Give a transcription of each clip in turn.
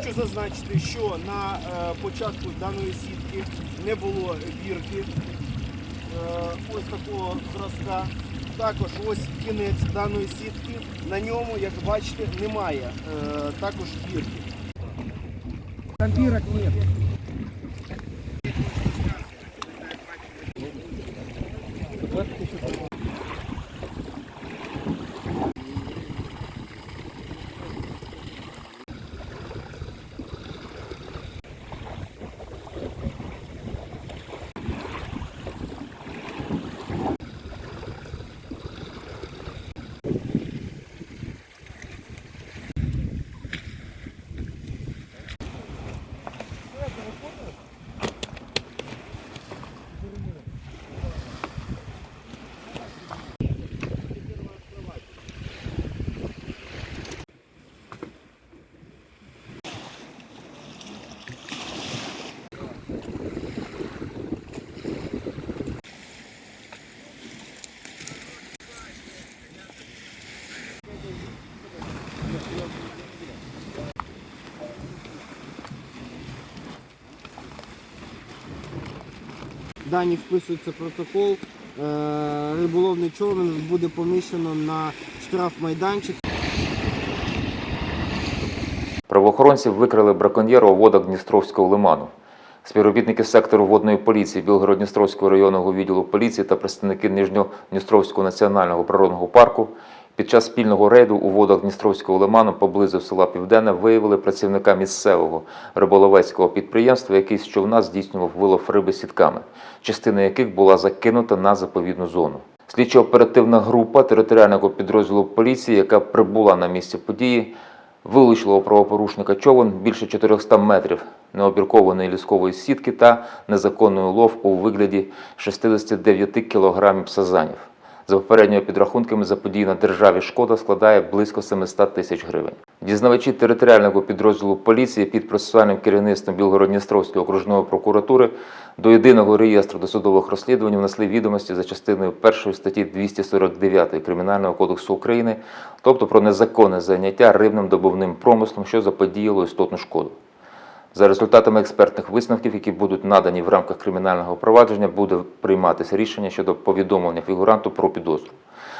Хочу зазначити, що на е, початку даної сітки не було бірки е, ось такого зразка. Також ось кінець даної сітки. На ньому, як бачите, немає е, також бірки. Там бірок нет. Дані вписується протокол. Е, Риболовний човен буде поміщено на штрафмайданчик. Правоохоронці викрили браконьєра у водах Дністровського лиману. Співробітники сектору водної поліції Білгород-Дністровського районного відділу поліції та представники Нижньодністровського національного природного парку під час спільного рейду у водах Дністровського лиману поблизу села Південне виявили працівника місцевого риболовецького підприємства, який з човна здійснював вилов риби сітками, частина яких була закинута на заповідну зону. Слідчо-оперативна група територіального підрозділу поліції, яка прибула на місце події, вилучила у правопорушника човен більше 400 метрів необіркованої ліскової сітки та незаконний улов у вигляді 69 кілограмів сазанів. За попередніми підрахунками, заподіяна державі шкода складає близько 700 тисяч гривень. Дізнавачі територіального підрозділу поліції під процесуальним керівництвом Білгород-Дністровської окружної прокуратури до єдиного реєстру досудових розслідувань внесли відомості за частиною 1 статті 249 Кримінального кодексу України, тобто про незаконне заняття рибним добувним промислом, що заподіяло істотну шкоду. За результатами експертних висновків, які будуть надані в рамках кримінального провадження, буде прийматися рішення щодо повідомлення фігуранту про підозру.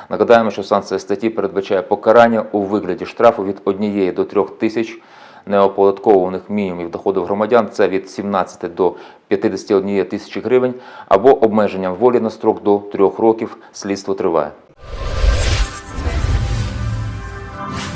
Нагадаємо, що санкція статті передбачає покарання у вигляді штрафу від 1 до 3 тисяч неоподаткованих мінімумів доходів громадян, це від 17 до 51 тисячі гривень, або обмеженням волі на строк до 3 років слідство триває.